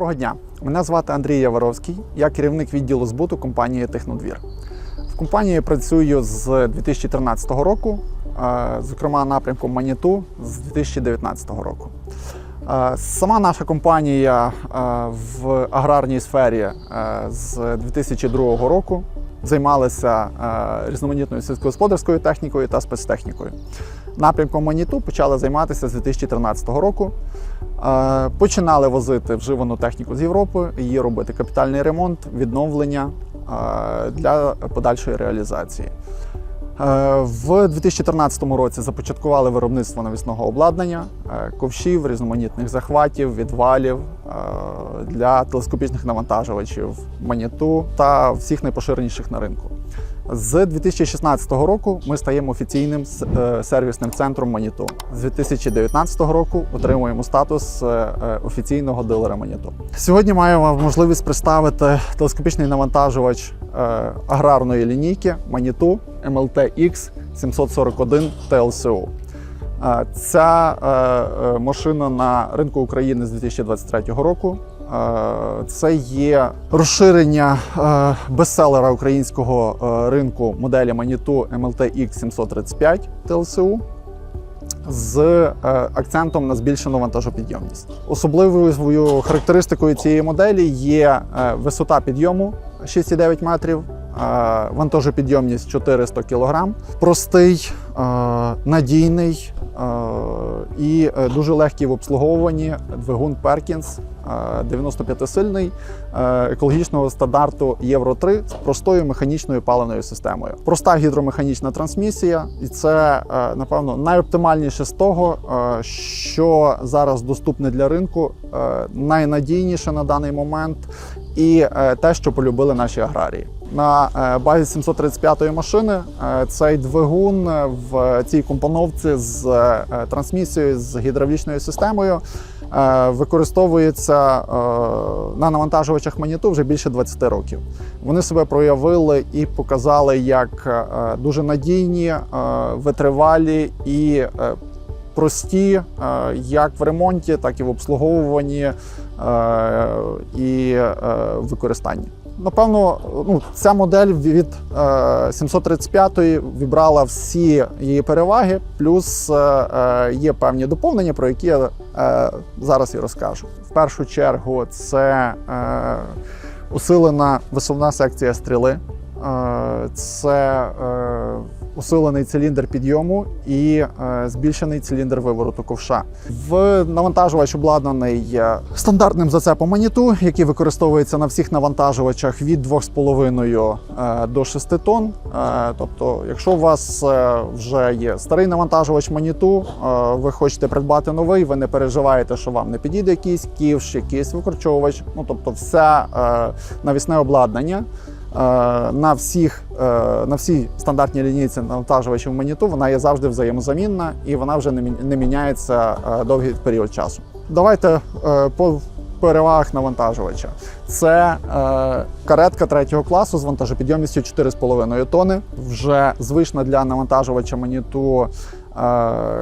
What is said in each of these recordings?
Доброго дня! Мене звати Андрій Яворовський, я керівник відділу збуту компанії Технодвір. В компанії працюю з 2013 року, е, зокрема напрямком Маніту з 2019 року. Е, Сама наша компанія е, в аграрній сфері з 2002 року займалася різноманітною сільськогосподарською технікою та спецтехнікою. Напрямком Маніту почали займатися з 2013 року. Починали возити вживану техніку з Європи, її робити капітальний ремонт, відновлення для подальшої реалізації. В 2013 році започаткували виробництво навісного обладнання, ковшів, різноманітних захватів, відвалів для телескопічних навантажувачів, маніту та всіх найпоширеніших на ринку. З 2016 року ми стаємо офіційним е, сервісним центром Маніту. З 2019 року отримуємо статус е, е, офіційного дилера Маніту. Сьогодні вам можливість представити телескопічний навантажувач аграрної лінійки Маніту MLT-X 741 TLCO. Ця машина на ринку України з 2023 року. Е, Це є розширення е, бестселера українського е, ринку моделі Manitou MLT-X 735 TLCU з акцентом на збільшену вантажопідйомність. Особливою характеристикою цієї моделі є висота підйому 6,9 метрів, вантажопідйомність 400 кг, простий, надійний і е, дуже легкий в обслуговуванні двигун Perkins 95-сильний е, екологічного стандарту Євро 3 з простою механічною паливною системою. Проста гідромеханічна трансмісія, і це е, напевно найоптимальніше з того, е, що зараз доступне для ринку, е, найнадійніше на даний момент, і е, те, що полюбили наші аграрії. На е, базі 735-ї машини е, цей двигун е, в цій компоновці з трансмісією з гідравлічною системою використовується на навантажувачах Маніту вже більше 20 років. Вони себе проявили і показали як дуже надійні, витривалі і прості, як в ремонті, так і в обслуговуванні і використанні. Напевно, ну, ця модель від е, 735-ї вібрала всі її переваги, плюс е, е, є певні доповнення, про які я е, зараз і розкажу. В першу чергу, це е, усилена висувна секція стріли, е, це е, усилений циліндр підйому і е, збільшений циліндр вивороту ковша. В навантажувач обладнаний е, стандартним зацепом маніту, який використовується на всіх навантажувачах від 2,5 е, до 6 тонн. Тобто, якщо у вас вже є старий навантажувач маніту, ви хочете придбати новий, ви не переживаєте, що вам не підійде якийсь ківш, якийсь викорчовувач. Ну тобто, все навісне обладнання. Е, на всіх е, на всій стандартній лінійці навантажувачів Маніту вона є завжди взаємозамінна і вона вже не мі- не міняється е, довгий період часу. Давайте по перевагах навантажувача. Це каретка третього класу з вантажопідйомністю 4,5 тони. Вже звична для навантажувача Маніту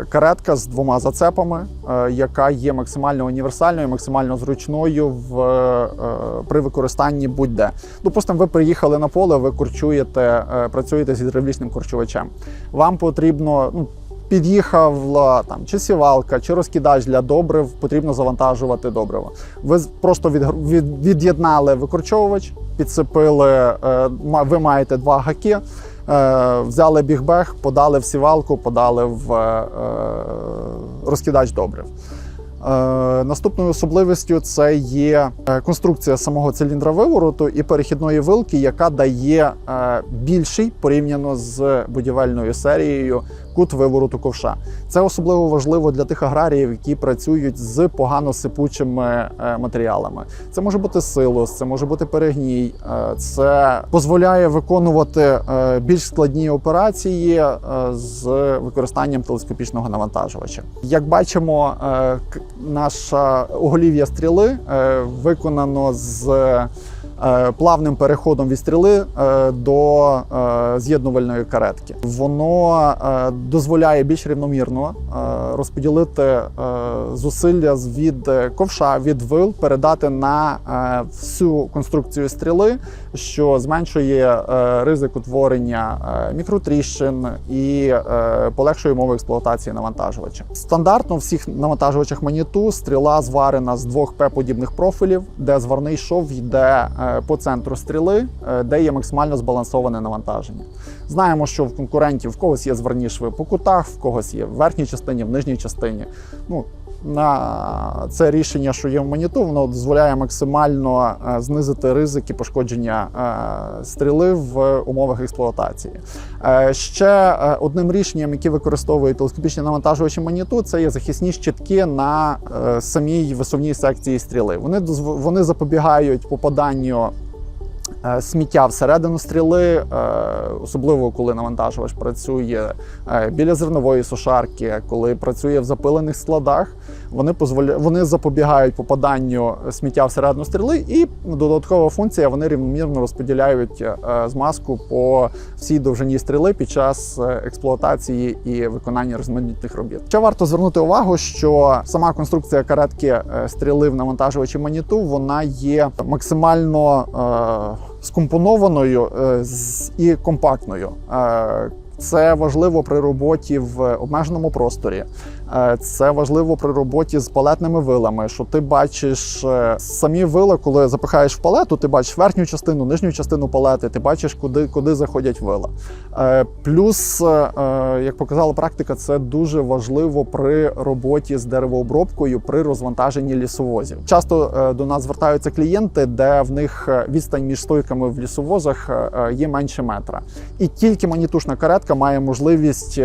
каретка з двома зацепами, е, яка є максимально універсальною, максимально зручною в, е, при використанні будь-де. Допустимо, ви приїхали на поле, ви корчуєте, е, працюєте з гідравлічним корчувачем. Вам потрібно. Ну, Під'їхала там чи сівалка, чи розкидач для добрив, потрібно завантажувати добриво. Ви просто від, від, від'єднали викорчовувач, підсипили, е, ви маєте два гаки, е, взяли бігбег, подали в сівалку, подали в е, розкидач добрив. Е, Наступною особливістю це є е, конструкція самого циліндра вивороту і перехідної вилки, яка дає е, більший порівняно з будівельною серією кут вивороту ковша. Це особливо важливо для тих аграріїв, які працюють з погано сипучими е, матеріалами. Це може бути силос, це може бути перегній. е, Це дозволяє виконувати е, більш складні операції з використанням телескопічного навантажувача. Як бачимо, е, наша оголів'я стріли виконано з плавним переходом від стріли е, до е, з'єднувальної каретки. Воно е, дозволяє більш рівномірно е, розподілити е, зусилля від е, ковша, від вил, передати на е, всю конструкцію стріли, що зменшує е, ризик утворення е, мікротріщин і е, полегшує умови експлуатації навантажувача. Стандартно в всіх навантажувачах маніту стріла зварена з двох П-подібних профілів, де зварний шов йде по центру стріли, де є максимально збалансоване навантаження. Знаємо, що в конкурентів в когось є зварні шви по кутах, в когось є в верхній частині, в нижній частині. Ну, на це рішення, що є в маніту, воно дозволяє максимально е, знизити ризики пошкодження е, стріли в умовах експлуатації. Е, Ще е, одним рішенням, яке використовують телескопічні навантажувачі маніту, це є захисні щитки на е, самій висувній секції стріли. Вони вони запобігають попаданню. Е, Сміття всередину стріли, е, особливо коли навантажувач працює е, біля зернової сушарки, коли працює в запилених складах, вони вони запобігають попаданню сміття всередину стріли, і додаткова функція вони рівномірно розподіляють е, змазку по всій довжині стріли під час е, експлуатації і виконання різноманітних робіт. Ще варто звернути увагу, що сама конструкція каретки е, стріли в навантажувачі маніту вона є максимально е, скомпонованою е, і компактною. Е, це важливо при роботі в обмеженому просторі. Е, Це важливо при роботі з палетними вилами. Що ти бачиш е, самі вила, коли запихаєш в палету, ти бачиш верхню частину, нижню частину палети, ти бачиш, куди, куди заходять вила. Е, Плюс, як показала практика, це дуже важливо при роботі з деревообробкою при розвантаженні лісовозів. Часто до нас звертаються клієнти, де в них відстань між стойками в лісовозах є менше метра. І тільки манітушна каретка має можливість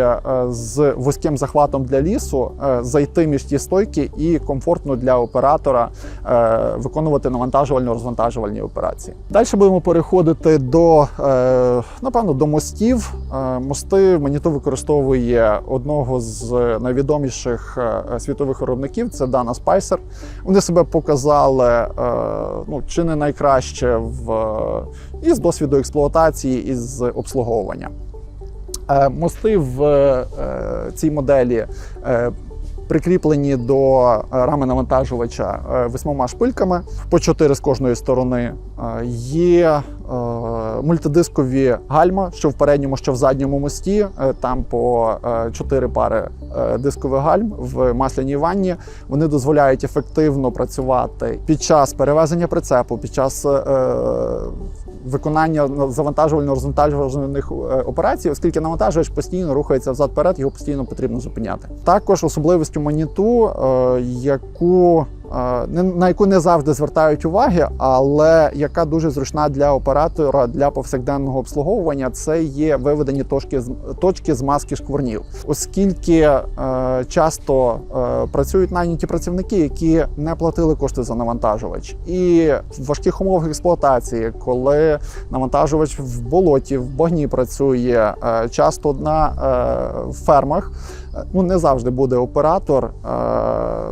з вузьким захватом для лісу е, зайти між ті стойки і комфортно для оператора е, виконувати навантажувально-розвантажувальні операції. Далі будемо переходити до е, напевно до мостів. Мости маніту використовує одного з найвідоміших світових виробників. Це Dana Spicer. Вони себе показали ну чи не найкраще в із досвіду експлуатації і з обслуговування. Е, Мости в е, цій моделі е, прикріплені до е, рами навантажувача е, восьмома шпильками по чотири з кожної сторони. Е, Є е, мультидискові гальма, що в передньому, що в задньому мості. Е, Там по е, чотири пари е, дискових гальм в масляній ванні. Вони дозволяють ефективно працювати під час перевезення прицепу, під час е, виконання завантажувально-розвантажувальних е, операцій, оскільки навантажувач постійно рухається взад-перед, його постійно потрібно зупиняти. Також особливістю маніту, е, яку на яку не завжди звертають уваги, але яка дуже зручна для оператора для повсякденного обслуговування, це є виведені точки з точки змазки шкварнів, оскільки е, часто е, працюють найняті працівники, які не платили кошти за навантажувач, і в важких умовах експлуатації, коли навантажувач в болоті, в багні працює, е, часто на е, фермах. Ну, не завжди буде оператор е,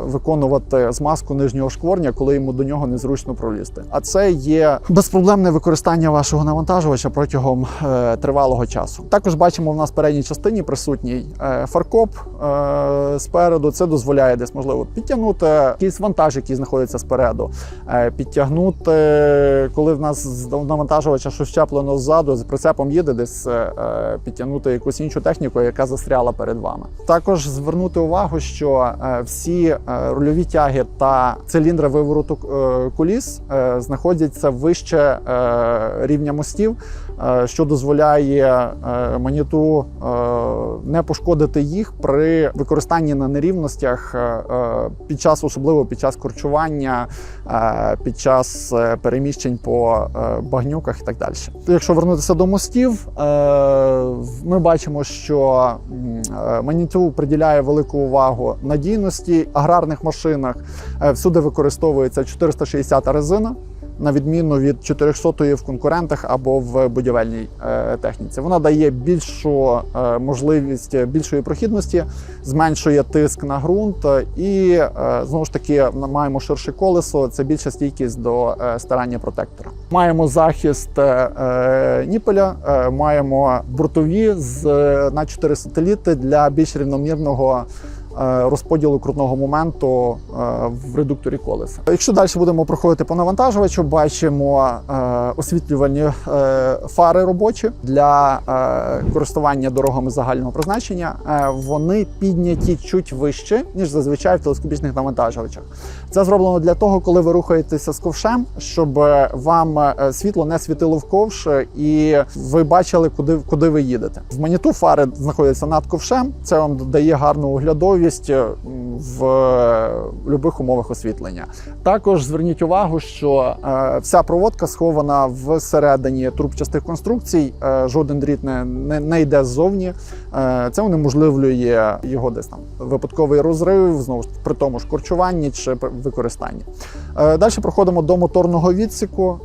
виконувати змазку нижнього шкворня, коли йому до нього незручно пролізти. А це є безпроблемне використання вашого навантажувача протягом е, тривалого часу. Також бачимо в нас передній частині присутній е, фаркоп е, спереду. Це дозволяє десь можливо підтягнути якийсь вантаж, який знаходиться спереду, е, підтягнути, коли в нас з навантажувача щось щеплено ззаду, з прицепом їде десь е, е, підтягнути якусь іншу техніку, яка застряла перед вами. Також звернути увагу, що е, всі е, рульові тяги та циліндри вивороту куліс е, знаходяться вище рівня мостів, що дозволяє е, маніту е, не пошкодити їх при використанні на нерівностях е, е, під час, особливо під час корчування, е, під час е, переміщень по е, багнюках і так далі. Якщо вернутися до мостів, е, ми бачимо, що е, маніту приділяє велику увагу надійності аграрних машинах. Е, Всюди використовується 460 резина. На відміну від 400 в конкурентах або в будівельній е, техніці. Вона дає більшу е, можливість більшої прохідності, зменшує тиск на ґрунт е, і знову ж таки маємо ширше колесо. Це більша стійкість до старання протектора. Маємо захист ніпеля, маємо бортові з на 4 сателіти для більш рівномірного. Е, Розподілу крутного моменту е, в редукторі колеса. Якщо далі будемо проходити по навантажувачу, бачимо е, освітлювальні фари робочі для користування дорогами загального призначення. Вони підняті чуть вище, ніж зазвичай в телескопічних навантажувачах. Це зроблено для того, коли ви рухаєтеся з ковшем, щоб вам світло не світило в ковш і ви бачили, куди, куди ви їдете. В маніту фари знаходяться над ковшем. Це вам дає гарну оглядовість е, в е, будь-яких умовах освітлення. Також зверніть увагу, що е, вся проводка схована всередині трубчастих конструкцій. Жоден дріт не, не, не йде ззовні. Це унеможливлює його десь там випадковий розрив, знову ж при тому ж корчуванні чи використанні. Далі проходимо до моторного відсіку.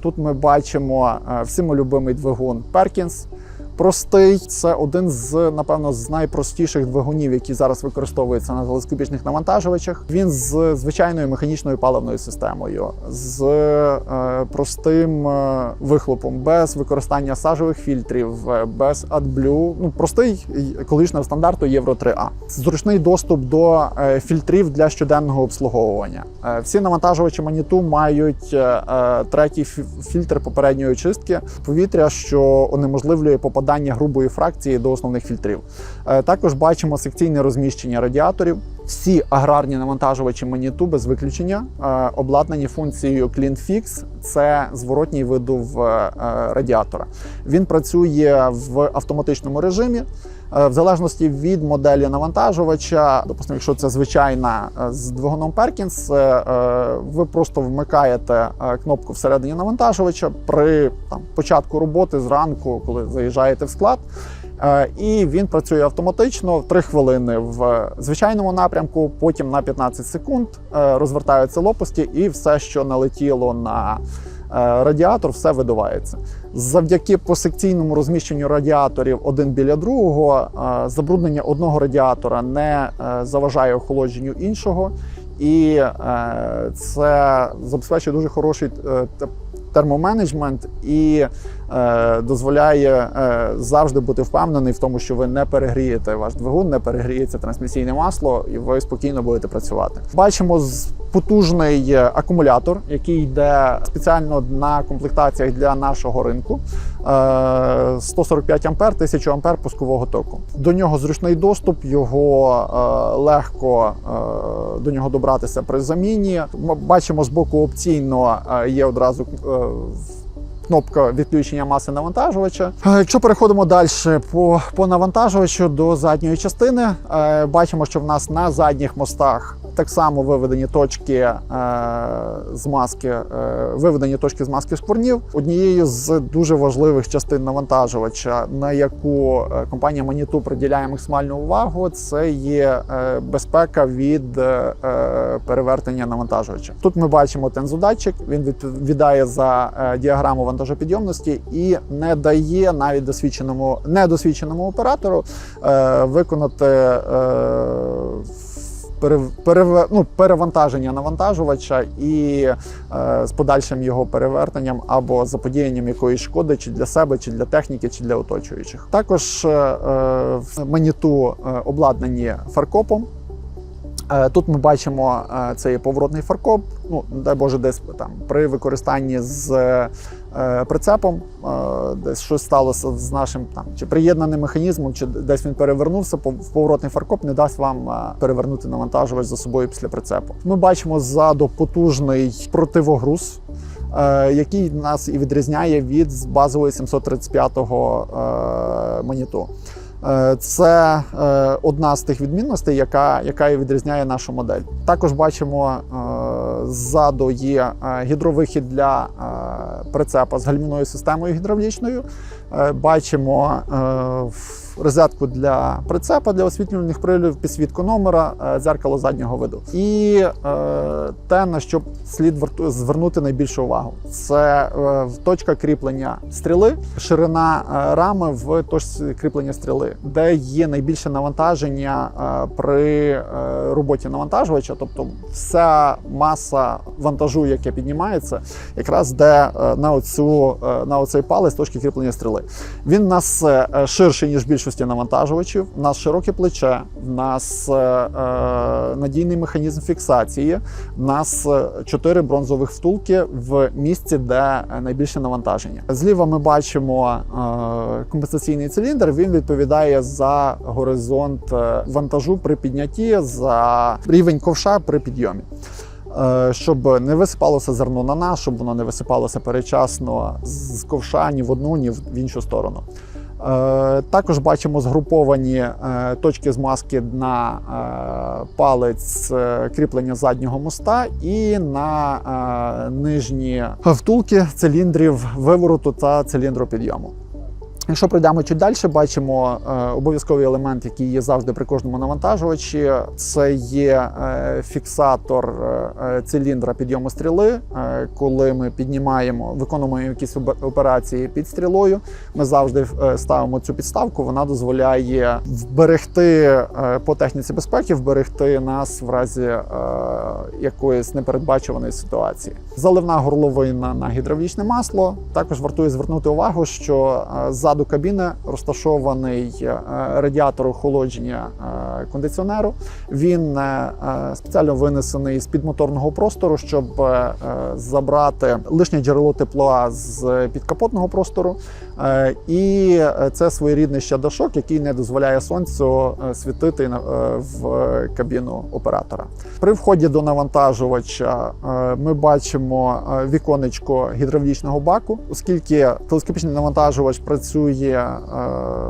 Тут ми бачимо всіми любимий двигун Perkins. Простий, це один з напевно з найпростіших двигунів, які зараз використовуються на телескопічних навантажувачах. Він з звичайною механічною паливною системою, з е, простим е, вихлопом, без використання сажових фільтрів, е, без AdBlue. Ну простий колишнього стандарту Євро 3А. Зручний доступ до е, фільтрів для щоденного обслуговування. Е, Всі навантажувачі маніту мають е, е, третій фільтр попередньої очистки повітря, що унеможливлює попадання грубої фракції до основних фільтрів. Е, Також бачимо секційне розміщення радіаторів. Всі аграрні навантажувачі маніту без виключення е, обладнані функцією CleanFix. Це зворотній видув е, радіатора. Він працює в автоматичному режимі. Е, В залежності від моделі навантажувача, допустимо, якщо це звичайна е, з двигуном Perkins, е, ви просто вмикаєте кнопку всередині навантажувача при там, початку роботи зранку, коли заїжджаєте в склад. І він працює автоматично 3 хвилини в звичайному напрямку, потім на 15 секунд розвертаються лопасті, і все, що налетіло на радіатор, все видувається. Завдяки посекційному розміщенню радіаторів один біля другого, е, забруднення одного радіатора не е, заважає охолодженню іншого, і е, це забезпечує дуже хороший термоменеджмент і дозволяє завжди бути впевнений в тому, що ви не перегрієте ваш двигун, не перегріється трансмісійне масло, і ви спокійно будете працювати. Бачимо з- потужний е, акумулятор, який йде спеціально на комплектаціях для нашого ринку. Е, 145 ампер, 1000 ампер пускового току. До нього зручний доступ, його е, легко е, до нього добратися при заміні. Ми бачимо з боку опційно е, є одразу е, кнопка відключення маси навантажувача. Е, Якщо переходимо далі по, по навантажувачу до задньої частини, е, бачимо, що в нас на задніх мостах так само виведені точки е, змазки, е, виведені точки змазки шкварнів. Однією з дуже важливих частин навантажувача, на яку е, компанія Manitou приділяє максимальну увагу, це є безпека від е, перевертення навантажувача. Тут ми бачимо тензодатчик, він відповідає за діаграму вантажопідйомності і не дає навіть досвідченому недосвідченому оператору виконати. Е, перев- ну, перевантаження навантажувача і е, з подальшим його перевертенням або заподіянням якоїсь шкоди чи для себе, чи для техніки, чи для оточуючих. Також е, е, в маніту е, обладнані фаркопом. Е, Тут ми бачимо, е, це поворотний фаркоп. Ну, дай Боже, десь там при використанні з прицепом, е, десь щось сталося з нашим там чи приєднаним механізмом, чи десь він перевернувся. В поворотний фаркоп не дасть вам е, перевернути навантажувач за собою після прицепу. Ми бачимо ззаду потужний противогруз. е, Який нас і відрізняє від базової 735-го моніту. Е, Це е, одна з тих відмінностей, яка, яка і відрізняє нашу модель. Також бачимо е, ззаду є е, гідровихід для е, прицепа з гальмівною системою гідравлічною. Е, Бачимо е, в- розетку для прицепа для освітлювальних приладів, підсвітку номера, е, дзеркало заднього виду. І е, те, на що слід звернути найбільшу увагу, це е, точка кріплення стріли, ширина е, рами в точці кріплення стріли, де є найбільше навантаження е, при е, роботі навантажувача, тобто вся маса вантажу, яке піднімається, якраз де е, на оцю е, на оцей палець точки кріплення стріли. Він у нас е, ширший ніж більшості навантажувачів. У нас широке плече, в нас е, е, надійний механізм фіксації. У нас е, чотири бронзових втулки в місці, де е, найбільше навантаження. Зліва ми бачимо е, компенсаційний циліндр. Він відповідає за горизонт вантажу при піднятті, за рівень ковша при підйомі. Щоб не висипалося зерно на нас, щоб воно не висипалося перечасно з ковша ні в одну, ні в іншу сторону. Е, Також бачимо згруповані е, точки змазки на е, палець кріплення заднього моста і на нижні втулки циліндрів вивороту та циліндру підйому. Якщо пройдемо чуть далі, бачимо е, обов'язковий елемент, який є завжди при кожному навантажувачі. Це є е, фіксатор е, циліндра підйому стріли. Коли ми піднімаємо, виконуємо якісь операції під стрілою, ми завжди ставимо цю підставку. Вона дозволяє вберегти по техніці безпеки, вберегти нас в разі якоїсь непередбачуваної ситуації. Заливна горловина на гідравлічне масло. Також вартує звернути увагу, що е, ззаду кабіни розташований е, радіатор охолодження е, кондиціонеру. Він е, спеціально винесений з підмоторного простору, щоб забрати лишнє джерело тепла з підкапотного простору. І це своєрідний ще дашок, який не дозволяє сонцю світити в кабіну оператора. При вході до навантажувача ми бачимо віконечко гідравлічного баку, оскільки телескопічний навантажувач працює е,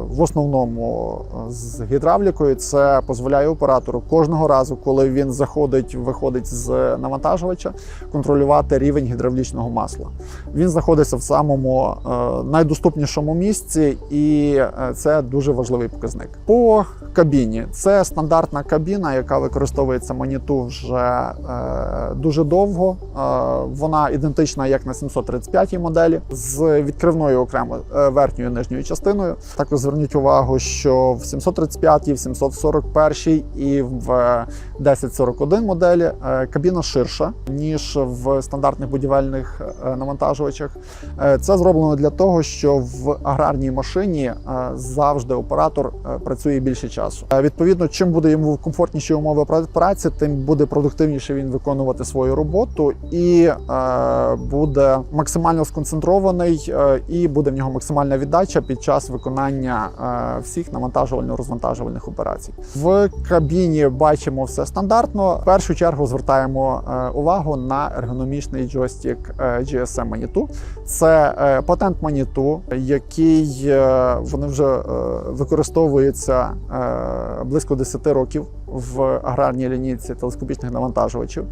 в основному е, з гідравлікою. Це дозволяє оператору кожного разу, коли він заходить, виходить з навантажувача, контролювати рівень гідравлічного масла. Він знаходиться в самому е, найдоступнішому місці, і це дуже важливий показник. По кабіні це стандартна кабіна, яка використовується Маніту вже дуже довго. Вона ідентична як на 735 моделі з відкривною окремо верхньою нижньою частиною. Також зверніть увагу, що в 735, в 741 і в 1041 моделі е, кабіна ширша ніж в стандартних будівельних е, навантажувачах. Е, Це зроблено для того, що в аграрній машині е, завжди оператор е, працює більше часу. Е, Відповідно, чим буде йому комфортніші умови праці, тим буде продуктивніше він виконувати свою роботу і е, буде максимально сконцентрований, е, і буде в нього максимальна віддача під час виконання е, всіх навантажувально-розвантажувальних операцій. В кабіні бачимо все стандартно. В першу чергу звертаємо е, увагу на ергономічний джойстик е, GSM Manitou. Це патент Manitou, який вони вже використовується близько 10 років в аграрній лінійці телескопічних навантажувачів.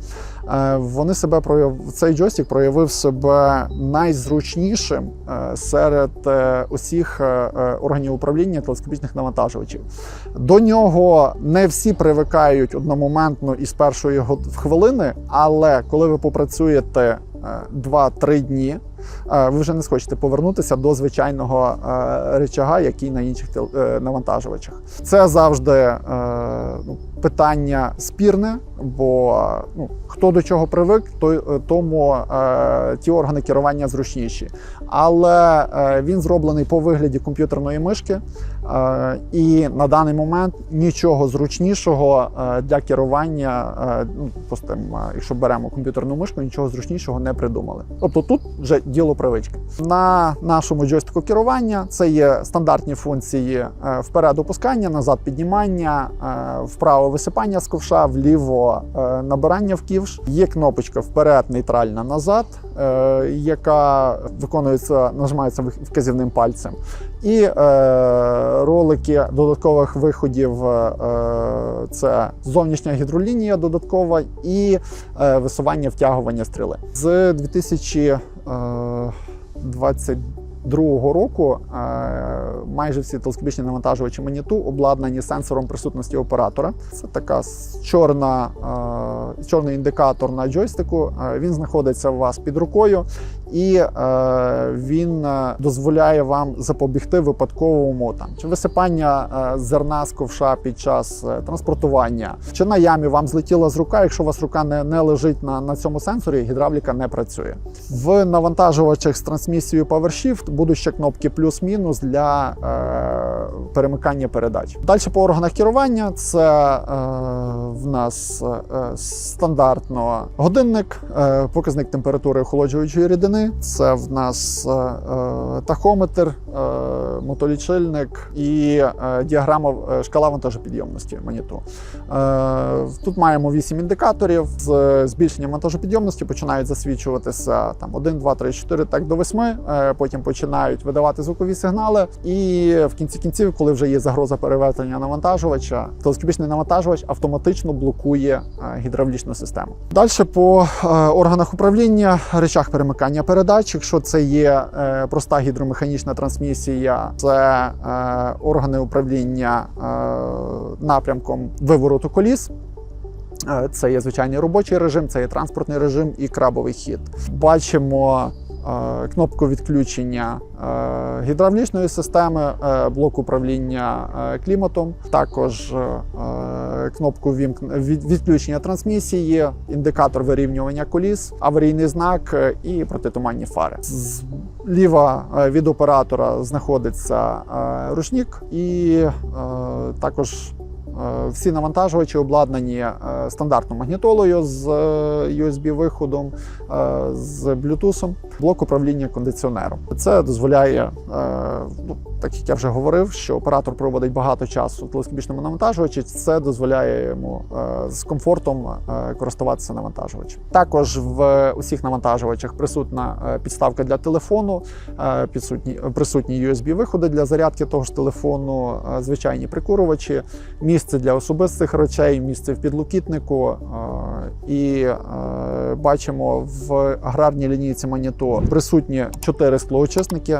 Вони себе прояв... цей джойстик проявив себе найзручнішим серед е, усіх е, е, органів управління телескопічних навантажувачів. До нього не всі привикають одномоментно і з першої хвилини, але коли ви попрацюєте 2-3 дні, е, ви вже не схочете повернутися до звичайного е, речага, який на інших е, навантажувачах. Це завжди е, ну, питання спірне, бо е, ну, хто до чого привик, е, тому е, ті органи керування зручніші. Але е, він зроблений по вигляді комп'ютерної мишки, е, і на даний момент нічого зручнішого е, для керування, е, ну, просто, е, якщо беремо комп'ютерну мишку, нічого зручнішого не придумали. Тобто тут вже діло привички. На нашому джойстику керування це є стандартні функції е, вперед опускання, назад піднімання, е, вправо висипання з ковша, вліво е, набирання в ківш. Є кнопочка вперед, нейтральна назад, е, яка виконується, нажимається вказівним пальцем. І е, ролики додаткових виходів е, це зовнішня гідролінія додаткова і е, висування втягування стріли. З 2022 року е, майже всі телескопічні навантажувачі маніту обладнані сенсором присутності оператора. Це така чорна, е, чорний індикатор на джойстику. Е, Він знаходиться у вас під рукою, і е, він е, дозволяє вам запобігти випадковому там чи висипання е, зерна з ковша під час е, транспортування, чи на ямі вам злетіла з рука. Якщо у вас рука не, не лежить на, на цьому сенсорі, гідравліка не працює. В навантажувачах з трансмісією PowerShift будуть ще кнопки плюс-мінус для е, перемикання передач. Далі по органах керування це е, в нас е, стандартно годинник, е, показник температури охолоджуючої рідини. Це в нас е, е, тахометр, е, мотолічильник і діаграма шкала вантажопідйомності маніту. Тут маємо 8 індикаторів. З збільшенням вантажопідйомності починають засвічуватися там 1, 2, 3, 4, так до 8. Е, Потім починають видавати звукові сигнали. І в кінці кінців, коли вже є загроза перевертання навантажувача, телескопічний навантажувач автоматично блокує гідравлічну систему. Далі по органах управління, речах перемикання передач. Якщо це є е, проста гідромеханічна трансмісія, це е, органи управління е, напрямком вивороту коліс. Це є звичайний робочий режим, це є транспортний режим і крабовий хід. Бачимо кнопку відключення е, гідравлічної системи, е, блок управління е, кліматом, також е, кнопку відключення трансмісії, індикатор вирівнювання коліс, аварійний знак е, і протитуманні фари. Зліва е, від оператора знаходиться е, ручник і е, також Е, Всі навантажувачі обладнані е, стандартною магнітолою з USB-виходом, з Bluetooth, блок управління кондиціонером. Це дозволяє, е, ну, так як я вже говорив, що оператор проводить багато часу в телескопічному навантажувачі. Це дозволяє йому е, з комфортом е, користуватися навантажувачем. Також в усіх навантажувачах присутня е, підставка для телефону, підсутні, присутні USB-виходи для зарядки того ж телефону, звичайні прикурювачі, місце для особистих речей, місце в підлокітнику. І бачимо в аграрній лінійці Маніту присутні чотири склоочисники: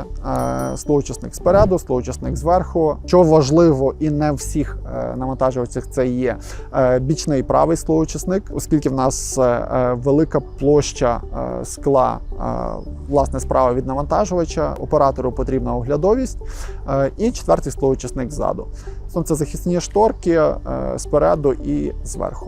склоочисник спереду, склоочисник зверху. Що важливо, і не всіх е, навантажувачах це є е, бічний правий склоочисник, оскільки в нас е, велика площа скла власне справа від навантажувача. Оператору потрібна оглядовість. І четвертий склоочисник ззаду. Сонцезахисні шторки е, спереду і зверху.